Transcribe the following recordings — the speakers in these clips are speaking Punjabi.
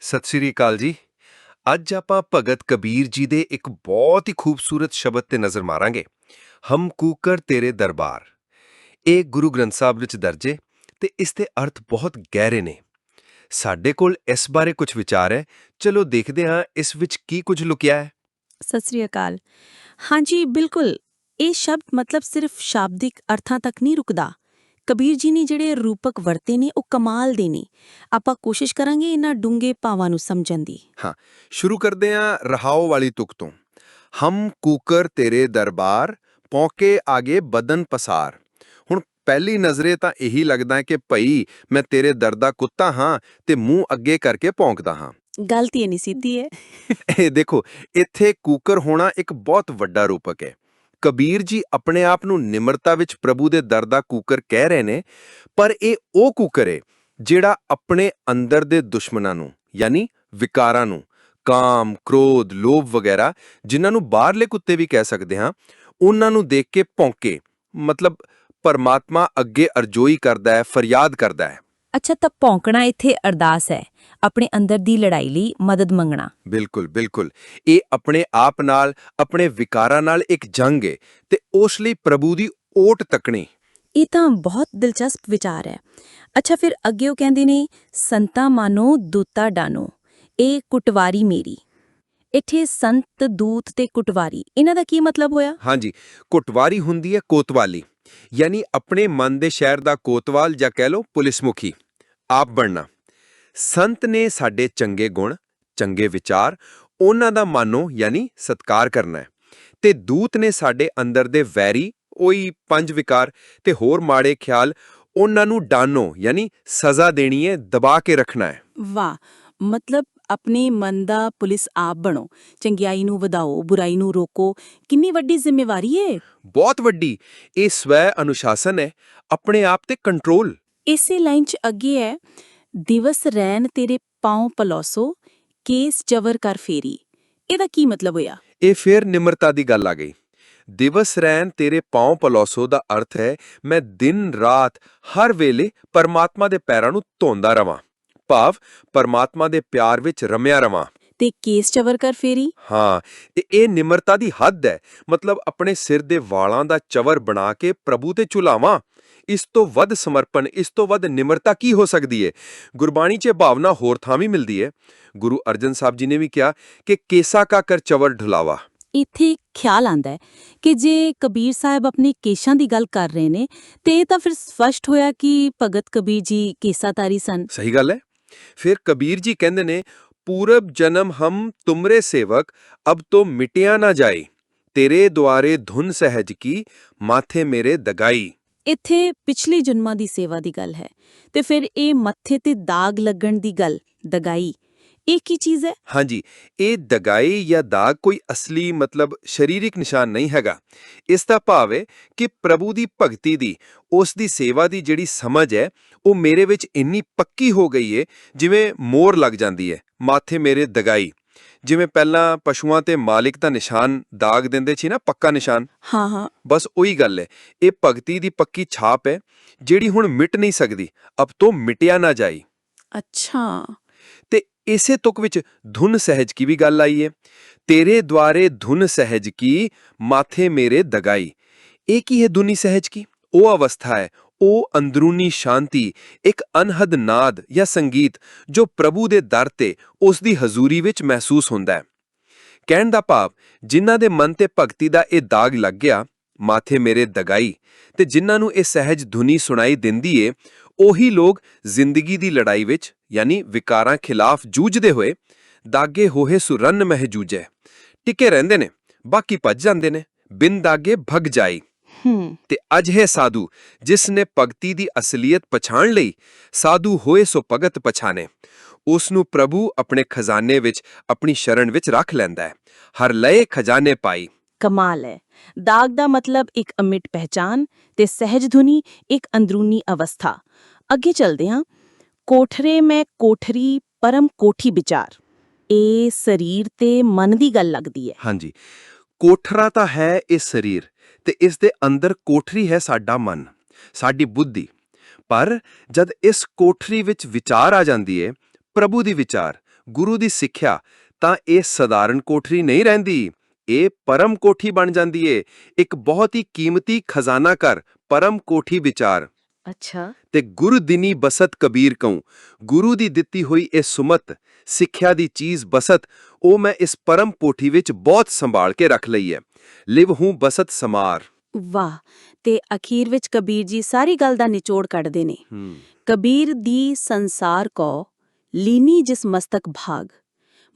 ਸਤਿ ਸ੍ਰੀ ਅਕਾਲ ਜੀ। ਅੱਜ ਆਪਾਂ ਭਗਤ ਕਬੀਰ ਜੀ ਦੇ ਇੱਕ ਬਹੁਤ ਹੀ ਖੂਬਸੂਰਤ ਸ਼ਬਦ ਤੇ ਨਜ਼ਰ ਮਾਰਾਂਗੇ। ਹਮ ਕੂਕਰ ਤੇਰੇ ਦਰਬਾਰ। ਇਹ ਗੁਰੂ ਗ੍ਰੰਥ ਸਾਹਿਬ ਵਿੱਚ ਦਰਜੇ ਹੈ ਤੇ ਇਸ ਦੇ ਅਰਥ ਬਹੁਤ ਗਹਿਰੇ ਨੇ। ਸਾਡੇ ਕੋਲ ਇਸ ਬਾਰੇ ਕੁਝ ਵਿਚਾਰ ਹੈ। ਚਲੋ ਦੇਖਦੇ ਹਾਂ ਇਸ ਵਿੱਚ ਕੀ ਕੁਝ ਲੁਕਿਆ ਹੈ। ਸਤਿ ਸ੍ਰੀ ਅਕਾਲ। ਹਾਂਜੀ, ਬਿਲਕੁਲ। ਇਹ ਸ਼ਬਦ ਮਤਲਬ ਸਿਰਫ ਸ਼ਾਬਦਿਕ ਅਰਥਾਂ ਤੱਕ ਨਹੀਂ ਰੁਕਦਾ। ਕਬੀਰ ਜੀ ਨੇ ਜਿਹੜੇ ਰੂਪਕ ਵਰਤੇ ਨੇ ਉਹ ਕਮਾਲ ਦੇ ਨੇ। ਆਪਾਂ ਕੋਸ਼ਿਸ਼ ਕਰਾਂਗੇ ਇਹਨਾਂ ਡੂੰਘੇ ਭਾਵਾਂ ਨੂੰ ਸਮਝਣ ਦੀ। ਸ਼ੁਰੂ ਕਰਦੇ ਹਾਂ ਰਹਾਓ ਵਾਲੀ ਤੁਕ ਤੋਂ। ਹਮ ਕੂਕਰ ਤੇਰੇ ਦਰਬਾਰ ਪੌਕੇ ਆਗੇ ਬਦਨ ਪਸਾਰ। ਹੁਣ ਪਹਿਲੀ ਨਜ਼ਰੇ ਤਾਂ ਇਹੀ ਲੱਗਦਾ ਹੈ ਕਿ ਭਈ ਮੈਂ ਤੇਰੇ ਦਰ ਦਾ ਕੁੱਤਾ ਹਾਂ ਤੇ ਮੂੰਹ ਅੱਗੇ ਕਰਕੇ ਭੌਂਕਦਾ ਹਾਂ। ਗਲਤੀ ਨਹੀਂ ਸਿੱਧੀ ਹੈ। ਇਹ ਦੇਖੋ ਇੱਥੇ ਕੂਕਰ ਹੋਣਾ ਇੱਕ ਬਹੁਤ ਵੱਡਾ ਰੂਪਕ ਹੈ। ਕਬੀਰ ਜੀ ਆਪਣੇ ਆਪ ਨੂੰ ਨਿਮਰਤਾ ਵਿੱਚ ਪ੍ਰਭੂ ਦੇ ਦਰ ਦਾ ਕੂਕਰ ਕਹਿ ਰਹੇ ਨੇ, ਪਰ ਇਹ ਉਹ ਕੂਕਰ ਹੈ ਜਿਹੜਾ ਆਪਣੇ ਅੰਦਰ ਦੇ ਦੁਸ਼ਮਣਾਂ ਨੂੰ, ਯਾਨੀ ਵਿਕਾਰਾਂ ਨੂੰ, ਕਾਮ, ਕ੍ਰੋਧ, ਲੋਭ ਵਗੈਰਾ, ਜਿਨ੍ਹਾਂ ਨੂੰ ਬਾਹਰਲੇ ਕੁੱਤੇ ਵੀ ਕਹਿ ਸਕਦੇ ਹਾਂ, ਉਹਨਾਂ ਨੂੰ ਦੇਖ ਕੇ ਭੌਂਕੇ, ਮਤਲਬ ਪਰਮਾਤਮਾ ਅੱਗੇ ਅਰਜ਼ੋਈ ਕਰਦਾ ਹੈ, ਫਰਿਆਦ ਕਰਦਾ ਹੈ। ਅੱਛਾ ਤਾਂ ਭੌਂਕਣਾ ਇੱਥੇ ਅਰਦਾਸ ਹੈ ਆਪਣੇ ਅੰਦਰ ਦੀ ਲੜਾਈ ਲਈ ਮਦਦ ਮੰਗਣਾ। ਬਿਲਕੁਲ ਬਿਲਕੁਲ। ਇਹ ਆਪਣੇ ਆਪ ਨਾਲ ਆਪਣੇ ਵਿਕਾਰਾਂ ਨਾਲ ਇੱਕ ਜੰਗ ਹੈ ਤੇ ਉਸ ਲਈ ਪ੍ਰਭੂ ਦੀ ਓਟ ਤੱਕਣੀ। ਇਹ ਤਾਂ ਬਹੁਤ ਦਿਲਚਸਪ ਵਿਚਾਰ ਹੈ। ਅੱਛਾ ਫਿਰ ਅੱਗੇ ਉਹ ਕਹਿੰਦੇ ਨੇ ਸੰਤਾ ਮਾਨੋ ਦੂਤਾ ਡਾਨੋ ਇਹ ਕੁਟਵਾਰੀ ਮੇਰੀ। ਇੱਥੇ ਸੰਤ ਦੂਤ ਤੇ ਕੁਟਵਾਰੀ ਇਹਨਾਂ ਦਾ ਕੀ ਮਤਲਬ ਹੋਇਆ? ਹਾਂਜੀ ਕੁਟਵਾਰੀ ਹੁੰਦੀ ਹੈ ਕੋਤਵਾਲੀ। ਯਾਨੀ ਆਪਣੇ ਮਨ ਦੇ ਸ਼ਹਿਰ ਦਾ ਕੋਤਵਾਲ ਜਾਂ ਕਹਿ ਲਓ ਪੁਲਿਸ ਮੁਖੀ ਆਪ ਬਣਨਾ। ਸੰਤ ਨੇ ਸਾਡੇ ਚੰਗੇ ਗੁਣ, ਚੰਗੇ ਵਿਚਾਰ ਉਹਨਾਂ ਦਾ ਮਾਨੋ ਯਾਨੀ ਸਤਕਾਰ ਕਰਨਾ ਹੈ ਤੇ ਦੂਤ ਨੇ ਸਾਡੇ ਅੰਦਰ ਦੇ ਵੈਰੀ, ਉਹੀ ਪੰਜ ਵਿਕਾਰ ਤੇ ਹੋਰ ਮਾੜੇ ਖਿਆਲ ਉਹਨਾਂ ਨੂੰ ਡਾਨੋ ਯਾਨੀ ਸਜ਼ਾ ਦੇਣੀ ਹੈ, ਦਬਾ ਕੇ ਰੱਖਣਾ ਹੈ। ਵਾਹ, ਮਤਲਬ ਆਪਣੇ ਮਨ ਦਾ ਪੁਲਿਸ ਆਪ ਬਣੋ। ਚੰਗਿਆਈ ਨੂੰ ਵਧਾਓ ਬੁਰਾਈ ਨੂੰ ਰੋਕੋ। ਕਿੰਨੀ ਵੱਡੀ ਜ਼ਿੰਮੇਵਾਰੀ ਹੈ ਬਹੁਤ ਵੱਡੀ। ਇਹ ਸਵੈ ਅਨੁਸ਼ਾਸਨ ਹੈ ਆਪਣੇ ਆਪ ਤੇ ਕੰਟਰੋਲ। ਇਸੇ ਲਾਈਨ 'ਚ ਅੱਗੇ ਹੈ ਦਿਵਸ ਰੈਨ ਤੇਰੇ ਪਾਉ ਪਲੋਸੋ ਕੇਸ ਜਵਰ ਕਰ ਫੇਰੀ। ਇਹਦਾ ਕੀ ਮਤਲਬ ਹੋਇਆ? ਇਹ ਫੇਰ ਨਿਮਰਤਾ ਦੀ ਗੱਲ ਆ ਗਈ। ਦਿਵਸ ਰਹਿਣ ਤੇਰੇ ਪਾਉ ਪਲੋਸੋ ਦਾ ਅਰਥ ਹੈ ਮੈਂ ਦਿਨ ਰਾਤ ਹਰ ਵੇਲੇ ਪਰਮਾਤਮਾ ਦੇ ਪੈਰਾਂ ਨੂੰ ਧੋਂਦਾ ਰਵਾਂ। ਭਾਵ ਪਰਮਾਤਮਾ ਦੇ ਪਿਆਰ ਵਿੱਚ ਰਮਿਆ ਰਵਾਂ। ਤੇ ਕੇਸ ਜਵਰ ਕਰ ਫੇਰੀ? ਹਾਂ ਤੇ ਇਹ ਨਿਮਰਤਾ ਦੀ ਹੱਦ ਹੈ। ਮਤਲਬ ਆਪਣੇ ਸਿਰ ਦੇ ਵਾਲਾਂ ਦਾ ਚਵਰ ਬਣਾ ਕੇ ਪ੍ਰਭੂ ਤੇ ਝੁਲਾਵਾਂ। ਇਸ ਤੋਂ ਵੱਧ ਸਮਰਪਣ ਇਸ ਤੋਂ ਵੱਧ ਨਿਮਰਤਾ ਕੀ ਹੋ ਸਕਦੀ ਹੈ ਗੁਰਬਾਣੀ 'ਚ ਇਹ ਭਾਵਨਾ ਹੋਰ ਥਾਂ ਵੀ ਮਿਲਦੀ ਹੈ ਗੁਰੂ ਅਰਜਨ ਸਾਹਿਬ ਜੀ ਨੇ ਵੀ ਕਿਹਾ ਕਿ ਕੇਸਾ ਕਾ ਕਰ ਚਵਰ ਢੁਲਾਵਾ। ਇੱਥੇ ਖਿਆਲ ਆਂਦਾ ਹੈ ਕਿ ਜੇ ਕਬੀਰ ਸਾਹਿਬ ਆਪਣੇ ਕੇਸ਼ਾਂ ਦੀ ਗੱਲ ਕਰ ਰਹੇ ਨੇ ਤੇ ਇਹ ਤਾਂ ਫਿਰ ਸਪਸ਼ਟ ਹੋਇਆ ਕਿ ਭਗਤ ਕਬੀਰ ਜੀ ਕੇਸਾਤਾਰੀ ਸਨ। ਸਹੀ ਗੱਲ ਹੈ। ਫਿਰ ਕਬੀਰ ਜੀ ਕਹਿੰਦੇ ਨੇ, ਪੂਰਬ ਜਨਮ ਹਮ ਤੁਮਰੇ ਸੇਵਕ, ਅਬ ਤੋ ਮਿਟਿਆ ਨਾ ਜਾਏ। ਤੇਰੇ ਦੁਆਰੇ ਧੁਨ ਸਹਿਜ ਕੀ, ਮਾਥੇ ਮੇਰੇ ਦਗਾਈ। ਇੱਥੇ ਪਿਛਲੇ ਜਨਮਾਂ ਦੀ ਸੇਵਾ ਦੀ ਗੱਲ ਹੈ ਤੇ ਫਿਰ ਇਹ ਮੱਥੇ ਤੇ ਦਾਗ ਲੱਗਣ ਦੀ ਗੱਲ, ਦਗਾਈ। ਇਹ ਕੀ ਚੀਜ਼ ਹੈ ਹਾਂਜੀ ਇਹ ਦਗਾਈ ਜਾਂ ਦਾਗ ਕੋਈ ਅਸਲੀ ਮਤਲਬ ਸਰੀਰਕ ਨਿਸ਼ਾਨ ਨਹੀਂ ਹੈਗਾ ਇਸ ਦਾ ਭਾਵ ਹੈ ਕਿ ਪ੍ਰਭੂ ਦੀ ਭਗਤੀ ਦੀ ਉਸ ਦੀ ਸੇਵਾ ਦੀ ਜਿਹੜੀ ਸਮਝ ਹੈ ਉਹ ਮੇਰੇ ਵਿੱਚ ਇੰਨੀ ਪੱਕੀ ਹੋ ਗਈ ਹੈ ਜਿਵੇਂ ਮੋਰ ਲੱਗ ਜਾਂਦੀ ਹੈ ਮਾਥੇ ਮੇਰੇ ਦਗਾਈ ਜਿਵੇਂ ਪਹਿਲਾਂ ਪਸ਼ੂਆਂ ਤੇ ਮਾਲਿਕ ਦਾ ਨਿਸ਼ਾਨ ਦਾਗ ਦਿੰਦੇ ਸੀ ਨਾ ਪੱਕਾ ਨਿਸ਼ਾਨ ਹਾਂ ਹਾਂ ਬਸ ਉਹੀ ਗੱਲ ਹੈ ਇਹ ਭਗਤੀ ਦੀ ਪੱਕੀ ਛਾਪ ਹੈ ਜਿਹੜੀ ਹੁਣ ਮਿਟ ਨਹੀਂ ਸਕਦੀ ਅਬ ਤੋਂ ਮਿਟਿਆ ਨਾ ਜਾਈ ਅੱਛਾ ਤੇ ਇਸੇ ਤੁਕ ਵਿੱਚ ਧੁਨ ਸਹਿਜ ਕੀ ਵੀ ਗੱਲ ਆਈ ਹੈ ਤੇਰੇ ਦੁਆਰੇ ਧੁਨ ਸਹਿਜ ਕੀ, ਮਾਥੇ ਮੇਰੇ ਦਗਾਈ। ਇਹ ਕੀ ਹੈ ਧੁਨੀ ਸਹਿਜ ਕੀ? ਉਹ ਅਵਸਥਾ ਹੈ, ਉਹ ਅੰਦਰੂਨੀ ਸ਼ਾਂਤੀ, ਇੱਕ ਅਨਹਦ ਨਾਦ ਜਾਂ ਸੰਗੀਤ ਜੋ ਪ੍ਰਭੂ ਦੇ ਦਰ ਤੇ ਉਸ ਦੀ ਹਜ਼ੂਰੀ ਵਿੱਚ ਮਹਿਸੂਸ ਹੁੰਦਾ ਹੈ। ਕਹਿਣ ਦਾ ਭਾਵ, ਜਿਨ੍ਹਾਂ ਦੇ ਮਨ ਤੇ ਭਗਤੀ ਦਾ ਇਹ ਦਾਗ ਲੱਗ ਗਿਆ, ਮਾਥੇ ਮੇਰੇ ਦਗਾਈ, ਤੇ ਜਿਨ੍ਹਾਂ ਨੂੰ ਇਹ ਸਹਿਜ ਧੁਨੀ ਸੁਣਾਈ ਦਿੰਦੀ ਏ, ਉਹੀ ਲੋਕ ਜ਼ਿੰਦਗੀ ਦੀ ਲੜਾਈ ਵਿੱਚ ਯਾਨੀ ਵਿਕਾਰਾਂ ਖਿਲਾਫ ਜੂਝਦੇ ਹੋਏ ਦਾਗੇ ਹੋਏ ਸੁਰਨ ਮਹਿ ਜੂਝੈ। ਟਿਕੇ ਰਹਿੰਦੇ ਨੇ ਬਾਕੀ ਭੱਜ ਜਾਂਦੇ ਨੇ ਬਿਨ ਦਾਗੇ ਭਗ ਜਾਈ ਹੂੰ। ਤੇ ਅਜਿਹੇ ਸਾਧੂ ਜਿਸ ਨੇ ਭਗਤੀ ਦੀ ਅਸਲੀਅਤ ਪਛਾਣ ਲਈ ਸਾਧੂ ਹੋਏ ਸੋ ਭਗਤ ਪਛਾਨੇ ਉਸ ਨੂੰ ਪ੍ਰਭੂ ਆਪਣੇ ਖਜ਼ਾਨੇ ਵਿੱਚ ਆਪਣੀ ਸ਼ਰਨ ਵਿੱਚ ਰੱਖ ਲੈਂਦਾ ਹੈ। ਹਰ ਲਏ ਖਜ਼ਾਨੇ ਪਾਈ। ਕਮਾਲ ਹੈ। ਦਾਗ ਦਾ ਮਤਲਬ ਇੱਕ ਅਮਿਟ ਪਹਿਚਾਨ ਤੇ ਸਹਿਜ ਧੁਨੀ ਇੱਕ ਅੰਦਰੂਨੀ ਅਵਸਥਾ। ਅੱਗੇ ਚਲਦੇ ਹਾਂ। ਕੋਠਰੇ ਮੈਂ ਕੋਠਰੀ, ਪਰਮ ਕੋਠੀ ਵਿਚਾਰ। ਇਹ ਸਰੀਰ ਤੇ ਮਨ ਦੀ ਗੱਲ ਲੱਗਦੀ ਹੈ। ਹਾਂਜੀ। ਕੋਠਰਾ ਤਾਂ ਹੈ ਇਹ ਸਰੀਰ ਤੇ ਇਸ ਦੇ ਅੰਦਰ ਕੋਠਰੀ ਹੈ ਸਾਡਾ ਮਨ, ਸਾਡੀ ਬੁੱਧੀ। ਪਰ ਜਦ ਇਸ ਕੋਠਰੀ ਵਿੱਚ ਵਿਚਾਰ ਆ ਜਾਂਦੀ ਹੈ ਪ੍ਰਭੂ ਦੀ ਵਿਚਾਰ, ਗੁਰੂ ਦੀ ਸਿੱਖਿਆ, ਤਾਂ ਇਹ ਸਧਾਰਨ ਕੋਠਰੀ ਨਹੀਂ ਰਹਿੰਦੀ। ਇਹ ਪਰਮ ਕੋਠੀ ਬਣ ਜਾਂਦੀ ਏ, ਇੱਕ ਬਹੁਤ ਹੀ ਕੀਮਤੀ ਖਜ਼ਾਨਾ ਘਰ, ਪਰਮ ਕੋਠੀ ਵਿਚਾਰ। ਅੱਛਾ। ਤੇ ਗੁਰੂ ਦਿਨੀ ਬਸਤ ਕਬੀਰ ਕਉ। ਗੁਰੂ ਦੀ ਦਿੱਤੀ ਹੋਈ ਇਹ ਸੁਮਤ ਸਿੱਖਿਆ ਦੀ ਚੀਜ਼ ਬਸਤ ਉਹ ਮੈਂ ਇਸ ਪਰਮ ਕੋਠੀ ਵਿੱਚ ਬਹੁਤ ਸੰਭਾਲ ਕੇ ਰੱਖ ਲਈ ਹੈ। ਲਿਵ ਹੂੰ ਬਸਤ ਸਮਾਰ। ਵਾਹ ਤੇ ਅਖੀਰ ਵਿੱਚ ਕਬੀਰ ਜੀ ਸਾਰੀ ਗੱਲ ਦਾ ਨਿਚੋੜ ਕੱਢਦੇ ਨੇ। ਕਬੀਰ ਦੀ ਸੰਸਾਰ ਕੋ ਲੀਨੀ ਜਿਸ ਮਸਤਕ ਭਾਗ।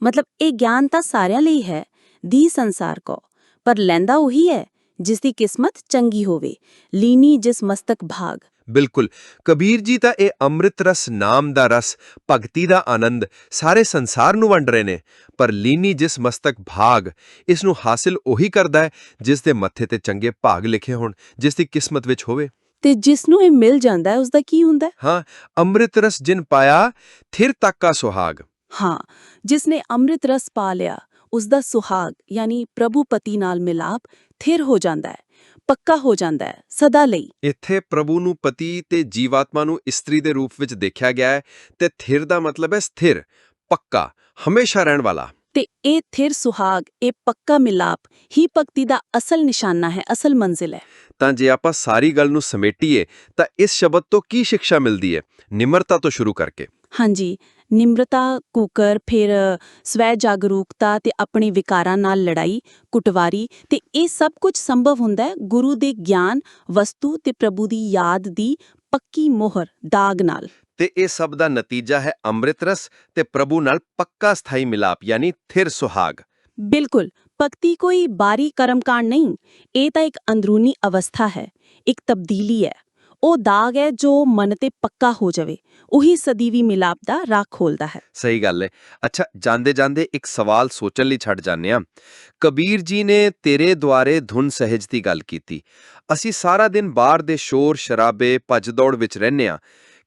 ਮਤਲਬ ਇਹ ਗਿਆਨ ਤਾਂ ਸਾਰਿਆਂ ਲਈ ਹੈ ਦੀ ਸੰਸਾਰ ਕੋ। ਪਰ ਲੈਂਦਾ ਉਹੀ ਹੈ ਜਿਸ ਦੀ ਕਿਸਮਤ ਚੰਗੀ ਹੋਵੇ ਲੀਨੀ ਜਿਸ ਮਸਤਕ ਭਾਗ। ਬਿਲਕੁਲ। ਕਬੀਰ ਜੀ ਤਾਂ ਇਹ ਅੰਮ੍ਰਿਤ ਰਸ ਨਾਮ ਦਾ ਰਸ ਭਗਤੀ ਦਾ ਆਨੰਦ ਸਾਰੇ ਸੰਸਾਰ ਨੂੰ ਵੰਡ ਰਹੇ ਨੇ। ਪਰ ਲੀਨੀ ਜਿਸ ਮਸਤਕ ਭਾਗ ਇਸ ਨੂੰ ਹਾਸਿਲ ਉਹੀ ਕਰਦਾ ਹੈ ਜਿਸ ਦੇ ਮੱਥੇ ਤੇ ਚੰਗੇ ਭਾਗ ਲਿਖੇ ਹੋਣ ਜਿਸ ਦੀ ਕਿਸਮਤ ਵਿੱਚ ਹੋਵੇ। ਤੇ ਜਿਸ ਨੂੰ ਇਹ ਮਿਲ ਜਾਂਦਾ ਹੈ ਉਸ ਦਾ ਕੀ ਹੁੰਦਾ ਹੈ? ਹਾਂ ਅੰਮ੍ਰਿਤ ਰਸ ਜਿਨ ਪਾਇਆ ਥਿਰ ਤੱਕ ਸੁਹਾਗ। ਹਾਂ ਜਿਸ ਨੇ ਅੰਮ੍ਰਿਤ ਰਸ ਪਾ ਲਿਆ ਉਸ ਦਾ ਸੁਹਾਗ ਯਾਨੀ ਪ੍ਰਭੂ ਪਤੀ ਨਾਲ ਮਿਲਾਪ ਥਿਰ ਹੋ ਜਾਂਦਾ ਹੈ। ਪੱਕਾ ਹੋ ਜਾਂਦਾ ਹੈ ਸਦਾ ਲਈ। ਇੱਥੇ ਪ੍ਰਭੂ ਨੂੰ ਪਤੀ ਤੇ ਜੀਵਾਤਮਾ ਨੂੰ ਇਸਤਰੀ ਦੇ ਰੂਪ ਵਿੱਚ ਦੇਖਿਆ ਗਿਆ ਹੈ ਤੇ ਥਿਰ ਦਾ ਮਤਲਬ ਹੈ ਸਥਿਰ ਪੱਕਾ ਹਮੇਸ਼ਾ ਰਹਿਣ ਵਾਲਾ। ਤੇ ਇਹ ਥਿਰ ਸੁਹਾਗ ਇਹ ਪੱਕਾ ਮਿਲਾਪ ਹੀ ਭਗਤੀ ਦਾ ਅਸਲ ਨਿਸ਼ਾਨਾ ਹੈ ਅਸਲ ਮੰਜ਼ਿਲ ਹੈ। ਤਾਂ ਜੇ ਆਪਾਂ ਸਾਰੀ ਗੱਲ ਨੂੰ ਸਮੇਟੀਏ ਤਾਂ ਇਸ ਸ਼ਬਦ ਤੋਂ ਕੀ ਸਿੱਖਿਆ ਮਿਲਦੀ ਹੈ? ਨਿਮਰਤਾ ਤੋਂ ਸ਼ੁਰੂ ਕਰਕੇ। ਹਾਂਜੀ ਨਿਮਰਤਾ ਕੂਕਰ ਫਿਰ ਸਵੈ ਜਾਗਰੂਕਤਾ ਤੇ ਆਪਣੇ ਵਿਕਾਰਾਂ ਨਾਲ ਲੜਾਈ ਕੁਟਵਾਰੀ ਤੇ ਇਹ ਸਭ ਕੁਝ ਸੰਭਵ ਹੁੰਦਾ ਹੈ ਗੁਰੂ ਦੇ ਗਿਆਨ ਵਸਤੂ ਤੇ ਪ੍ਰਭੂ ਦੀ ਯਾਦ ਦੀ ਪੱਕੀ ਮੋਹਰ ਦਾਗ ਨਾਲ। ਤੇ ਇਹ ਸਭ ਦਾ ਨਤੀਜਾ ਹੈ ਅੰਮ੍ਰਿਤ ਰਸ ਤੇ ਪ੍ਰਭੂ ਨਾਲ ਪੱਕਾ ਸਥਾਈ ਮਿਲਾਪ ਯਾਨੀ ਥਿਰ ਸੁਹਾਗ। ਬਿਲਕੁਲ ਭਗਤੀ ਕੋਈ ਬਾਰੀ ਕਰਮਕਾਂਡ ਨਹੀਂ ਇਹ ਤਾਂ ਇੱਕ ਅੰਦਰੂਨੀ ਅਵਸਥਾ ਹੈ ਇੱਕ ਤਬਦੀਲੀ ਹੈ। ਉਹ ਦਾਗ ਹੈ ਜੋ ਮਨ ਤੇ ਪੱਕਾ ਹੋ ਜਾਵੇ ਉਹੀ ਸਦੀਵੀ ਮਿਲਾਪ ਦਾ ਰਾਹ ਖੋਲਦਾ ਹੈ। ਸਹੀ ਗੱਲ ਹੈ ਅੱਛਾ, ਜਾਂਦੇ ਜਾਂਦੇ ਇੱਕ ਸਵਾਲ ਸੋਚਣ ਲਈ ਛੱਡ ਜਾਂਦੇ ਆ। ਕਬੀਰ ਜੀ ਨੇ ਤੇਰੇ ਦੁਆਰੇ ਧੁਨ ਸਹਿਜ ਦੀ ਗੱਲ ਕੀਤੀ। ਅਸੀਂ ਸਾਰਾ ਦਿਨ ਬਾਹਰ ਦੇ ਸ਼ੋਰ ਸ਼ਰਾਬੇ ਭੱਜ ਦੌੜ ਵਿੱਚ ਰਹਿੰਦੇ ਆ।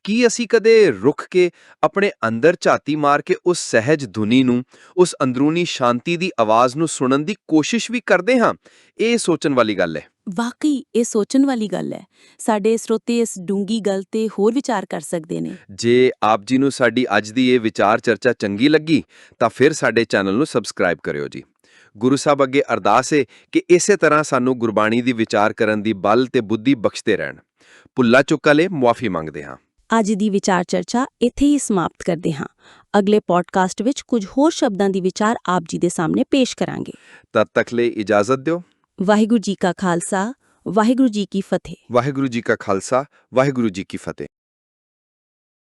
ਕੀ ਅਸੀਂ ਕਦੇ ਰੁੱਖ ਕੇ ਆਪਣੇ ਅੰਦਰ ਝਾਤੀ ਮਾਰ ਕੇ ਉਸ ਸਹਿਜ ਧੁਨੀ ਨੂੰ ਉਸ ਅੰਦਰੂਨੀ ਸ਼ਾਂਤੀ ਦੀ ਆਵਾਜ਼ ਨੂੰ ਸੁਣਨ ਦੀ ਕੋਸ਼ਿਸ਼ ਵੀ ਕਰਦੇ ਹਾਂ? ਇਹ ਸੋਚਣ ਵਾਲੀ ਗੱਲ ਹੈ। ਵਾਕਈ ਇਹ ਸੋਚਣ ਵਾਲੀ ਗੱਲ ਹੈ। ਸਾਡੇ ਸਰੋਤੇ ਇਸ ਡੂੰਗੀ ਗੱਲ ਤੇ ਹੋਰ ਵਿਚਾਰ ਕਰ ਸਕਦੇ ਨੇ। ਜੇ ਆਪ ਜੀ ਨੂੰ ਸਾਡੀ ਅੱਜ ਦੀ ਇਹ ਵਿਚਾਰ ਚਰਚਾ ਚੰਗੀ ਲੱਗੀ ਤਾਂ ਫਿਰ ਸਾਡੇ ਚੈਨਲ ਨੂੰ ਸਬਸਕ੍ਰਾਈਬ ਕਰਿਓ ਜੀ। ਗੁਰੂ ਸਾਹਿਬ ਅੱਗੇ ਅਰਦਾਸ ਹੈ ਕਿ ਇਸੇ ਤਰ੍ਹਾਂ ਸਾਨੂੰ ਗੁਰਬਾਣੀ ਦੀ ਵਿਚਾਰ ਕਰਨ ਦੀ ਬਲ ਤੇ ਬੁੱਧੀ ਬਖਸ਼ਦੇ ਰਹਿਣ। ਭੁੱਲਾ ਚੁੱਕਾ ਲਈ ਮੁਆਫੀ ਮੰਗਦੇ ਹਾਂ। ਅੱਜ ਦੀ ਵਿਚਾਰ ਚਰਚਾ ਇੱਥੇ ਹੀ ਸਮਾਪਤ ਕਰਦੇ ਹਾਂ। ਅਗਲੇ ਪੋਡਕਾਸਟ ਵਿੱਚ ਕੁਝ ਹੋਰ ਸ਼ਬਦਾਂ ਦੀ ਵਿਚਾਰ ਆਪ ਜੀ ਦੇ ਸਾਹਮਣੇ ਪੇਸ਼ ਕਰਾਂਗੇ। ਤਦ ਤੱਕ ਲਈ ਇਜਾਜ਼ਤ ਦਿਓ। ਵਾਹਿਗੁਰੂ ਜੀ ਕਾ ਖਾਲਸਾ ਵਾਹਿਗੁਰੂ ਜੀ ਕੀ ਫਤਿਹ। ਵਾਹਿਗੁਰੂ ਜੀ ਕਾ ਖਾਲਸਾ ਵਾਹਿਗੁਰੂ ਜੀ ਕੀ ਫਤਿਹ।